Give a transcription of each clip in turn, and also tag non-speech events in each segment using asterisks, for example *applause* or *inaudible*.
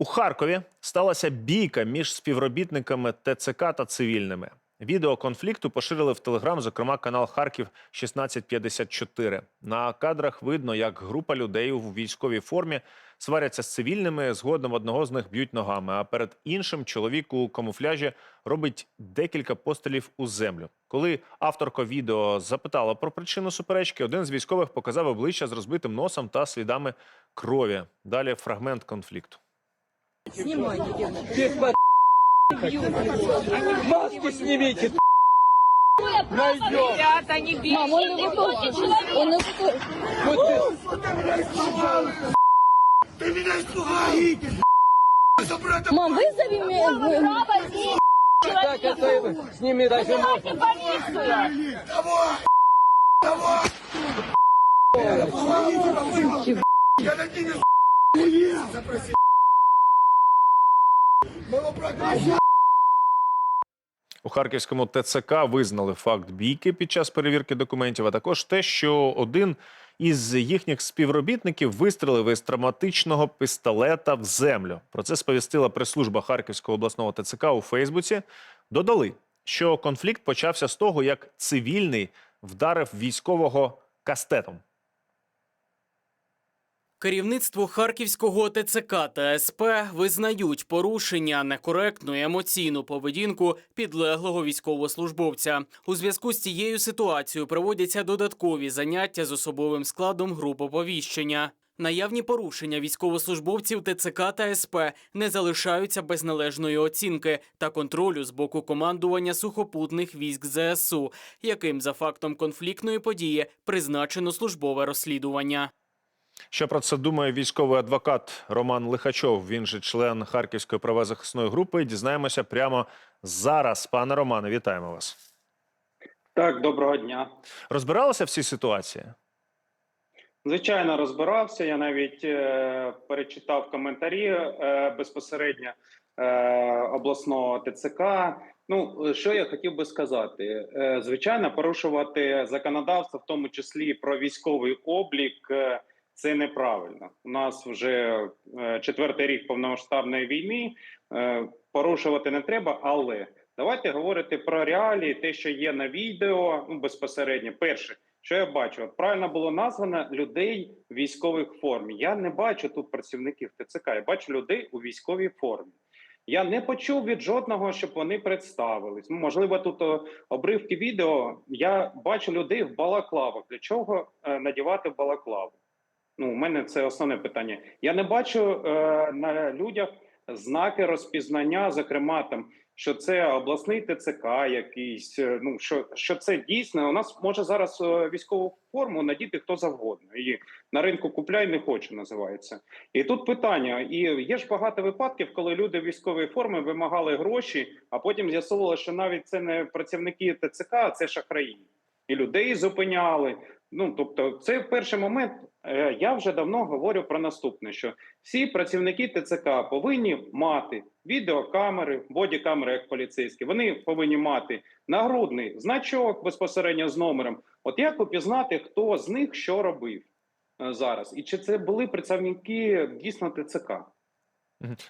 У Харкові сталася бійка між співробітниками ТЦК та цивільними. Відео конфлікту поширили в Телеграм, зокрема канал Харків 1654. На кадрах видно, як група людей у військовій формі сваряться з цивільними. Згодом одного з них б'ють ногами. А перед іншим чоловік у камуфляжі робить декілька пострілів у землю. Коли авторка відео запитала про причину суперечки, один з військових показав обличчя з розбитим носом та слідами крові. Далі фрагмент конфлікту. Снимайте. Маски снимите. Найдем. Ребята, не бейте. Мам, он его тоже. Он его тоже. Вот ты. Меня испугаешь. Мам, вызови меня. Так, это а сними дальше мопа. Давай! Давай! Я на тебе. У харківському ТЦК визнали факт бійки під час перевірки документів, а також те, що один із їхніх співробітників вистрелив із травматичного пістолета в землю. Про це сповістила прес-служба Харківського обласного ТЦК у Фейсбуці. Додали, що конфлікт почався з того, як цивільний вдарив військового кастетом. Керівництво Харківського ТЦК та СП визнають порушення некоректну емоційну поведінку підлеглого військовослужбовця. У зв'язку з цією ситуацією проводяться додаткові заняття з особовим складом груп оповіщення. Наявні порушення військовослужбовців ТЦК та СП не залишаються без належної оцінки та контролю з боку командування сухопутних військ ЗСУ, яким за фактом конфліктної події призначено службове розслідування. Що про це думає військовий адвокат Роман Лихачов? Він же член Харківської правозахисної групи. Дізнаємося прямо зараз. Пане Романе, вітаємо вас. Так, доброго дня. Розбиралися в цій ситуації? Звичайно, розбирався. Я навіть е, перечитав коментарі е, безпосередньо е, обласного ТЦК. Ну, що я хотів би сказати? Е, звичайно, порушувати законодавство, в тому числі про військовий облік, е, це неправильно. У нас вже е, четвертий рік повномасштабної війни. Е, порушувати не треба, але давайте говорити про реалії, те, що є на відео, ну безпосередньо. Перше, що я бачу, от правильно було названо людей в військових формі. Я не бачу тут працівників ТЦК, я бачу людей у військовій формі. Я не почув від жодного, щоб вони представились. Ну, можливо, тут обривки відео. Я бачу людей в балаклавах. Для чого е, надівати балаклаву? Ну, у мене це основне питання. Я не бачу е, на людях знаки розпізнання, зокрема там, що це обласний ТЦК, якийсь. е, Ну що, що це дійсно. У нас може зараз е, військову форму надіти хто завгодно. І на ринку купляй не хочу, називається. І тут питання: і є ж багато випадків, коли люди в військовій формі вимагали гроші, а потім з'ясувало, що навіть це не працівники ТЦК, а це шахраї. І людей зупиняли. Ну тобто, це перший момент. е, Я вже давно говорю про наступне: що всі працівники ТЦК повинні мати відеокамери, бодікамери, як поліцейські. Вони повинні мати нагрудний значок безпосередньо з номером. От як упізнати, хто з них що робив е, зараз, і чи це були працівники дійсно ТЦК?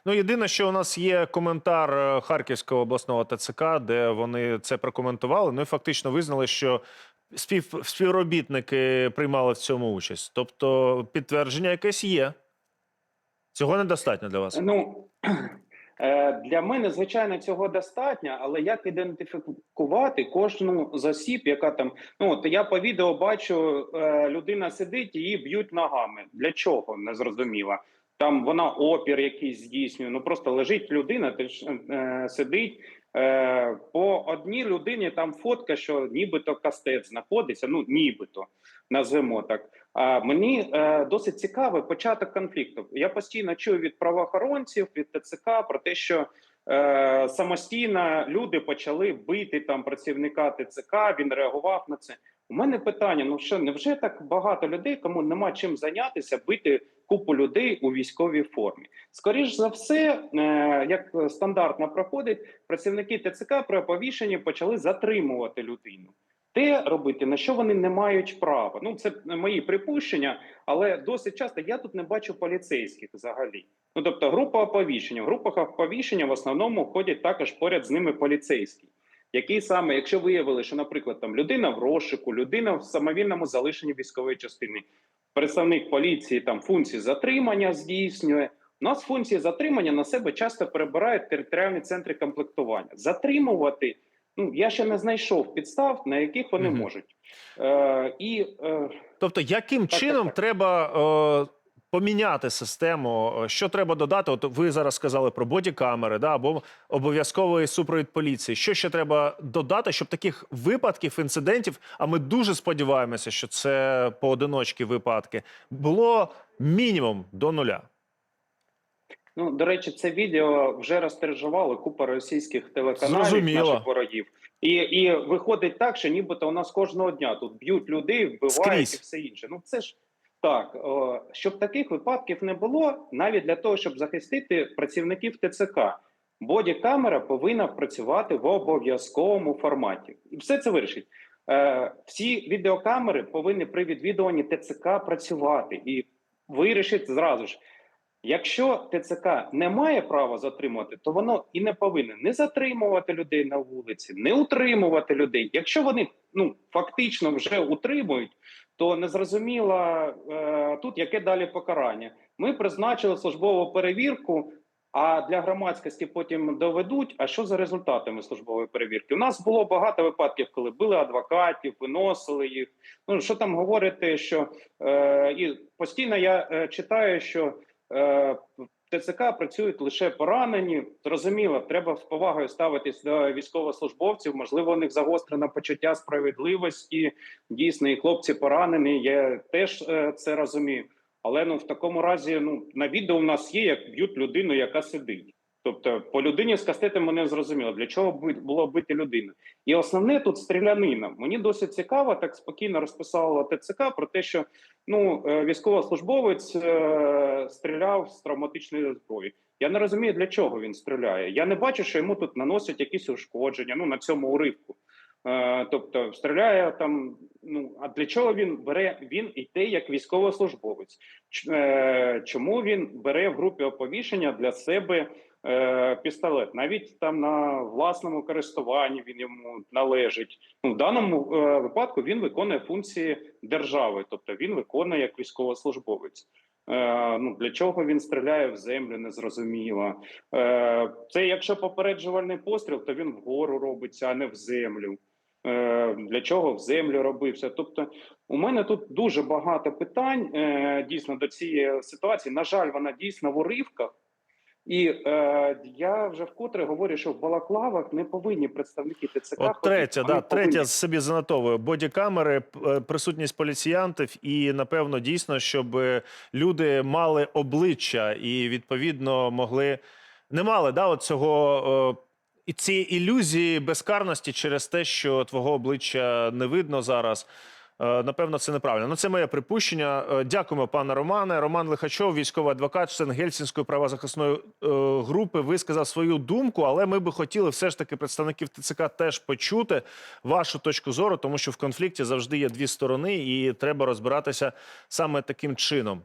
Ну, єдине, що у нас є коментар е, Харківського обласного ТЦК, де вони це прокоментували. Ну і фактично визнали, що спів, співробітники приймали в цьому участь. Тобто підтвердження якесь є. Цього недостатньо для вас. Ну *clears throat* е, для мене, звичайно, цього достатньо, але як ідентифікувати кожну з осіб, яка там. Ну от я по відео бачу, е, людина сидить, її б'ють ногами. Для чого? Не зрозуміло. Там вона опір якийсь здійснює. Ну просто лежить людина, ти ж, е, сидить. Е, по одній людині там фотка, що нібито кастет знаходиться. Ну нібито назвемо так. А мені е, досить цікавий початок конфлікту. Я постійно чую від правоохоронців, від ТЦК про те, що е, самостійно люди почали бити там працівника ТЦК. Він реагував на це. У мене питання: ну що невже так багато людей, кому нема чим зайнятися, бити купу людей у військовій формі? Скоріш за все, е, як стандартно проходить, працівники ТЦК при оповіщенні почали затримувати людину. Те робити, на що вони не мають права. Ну, це мої припущення, але досить часто я тут не бачу поліцейських взагалі. Ну тобто, група оповіщення. В групах оповіщення в основному ходять також поряд з ними поліцейські. Які саме, якщо виявили, що, наприклад, там людина в розшику, людина в самовільному залишенні військової частини, представник поліції там функції затримання здійснює. У нас функції затримання на себе часто перебирають територіальні центри комплектування. Затримувати, ну я ще не знайшов підстав, на яких вони Мгм. можуть. Е, і е, Тобто, яким Так, чином так, так. треба е, поміняти систему? Е, Що треба додати? От ви зараз сказали про бодікамери, да, або обов'язковий супровід поліції. Що ще треба додати, щоб таких випадків, інцидентів, а ми дуже сподіваємося, що це поодиночні випадки, було мінімум до нуля. Ну, до речі, це відео вже розтиражували купа російських телеканалів Зрозуміло. наших ворогів. І, і виходить так, що нібито у нас кожного дня тут б'ють людей, вбивають Скрізь. і все інше. Ну це ж так, о, щоб таких випадків не було, навіть для того, щоб захистити працівників ТЦК. Бодікамера повинна працювати в обов'язковому форматі, і все це вирішить. Е, всі відеокамери повинні при відвідуванні ТЦК працювати і вирішить зразу ж. Якщо ТЦК не має права затримувати, то воно і не повинне не затримувати людей на вулиці, не утримувати людей. Якщо вони ну фактично вже утримують, то незрозуміло е, тут яке далі покарання. Ми призначили службову перевірку. А для громадськості потім доведуть. А що за результатами службової перевірки? У нас було багато випадків, коли били адвокатів, виносили їх. Ну що там говорити, що е, і постійно я е, читаю, що е, ТЦК працюють лише поранені. Зрозуміло, треба з повагою ставитись до військовослужбовців. Можливо, у них загострено почуття справедливості. Дійсно, і хлопці поранені. Я теж е, це розумію. Але ну в такому разі, ну на відео у нас є, як б'ють людину, яка сидить. Тобто, по людині з кастетами не зрозуміло, для чого було бити людину. І основне тут стрілянина. Мені досить цікаво, так спокійно розписала ТЦК про те, що ну е, військовослужбовець е, стріляв з травматичної зброї. Я не розумію, для чого він стріляє. Я не бачу, що йому тут наносять якісь ушкодження. Ну на цьому уривку. Е, тобто стріляє там. Ну а для чого він бере? Він йде як військовослужбовець. Ч- е, Чому він бере в групі оповіщення для себе е, пістолет? Навіть там на власному користуванні він йому належить. Ну в даному е, випадку він виконує функції держави, тобто він виконує як військовослужбовець. Е, ну для чого він стріляє в землю, незрозуміло. Е, це якщо попереджувальний постріл, то він вгору робиться, а не в землю. Е, для чого в землю робився? Тобто, у мене тут дуже багато питань е, дійсно до цієї ситуації. На жаль, вона дійсно в уривках. І е, я вже вкотре говорю, що в балаклавах не повинні представники ТЦК. От третя, да, третя собі занотовую. Бодікамери, е, присутність поліціянтів, і напевно дійсно, щоб е, люди мали обличчя і відповідно могли не мали да, от цього. е, І цієї ілюзії безкарності через те, що твого обличчя не видно зараз. Е, Напевно, це неправильно. Ну, це моє припущення. Е, Дякуємо, пане Романе. Роман Лихачов, військовий адвокат, член Гельсінської правозахисної е, групи, висказав свою думку, але ми би хотіли все ж таки представників ТЦК теж почути вашу точку зору, тому що в конфлікті завжди є дві сторони, і треба розбиратися саме таким чином.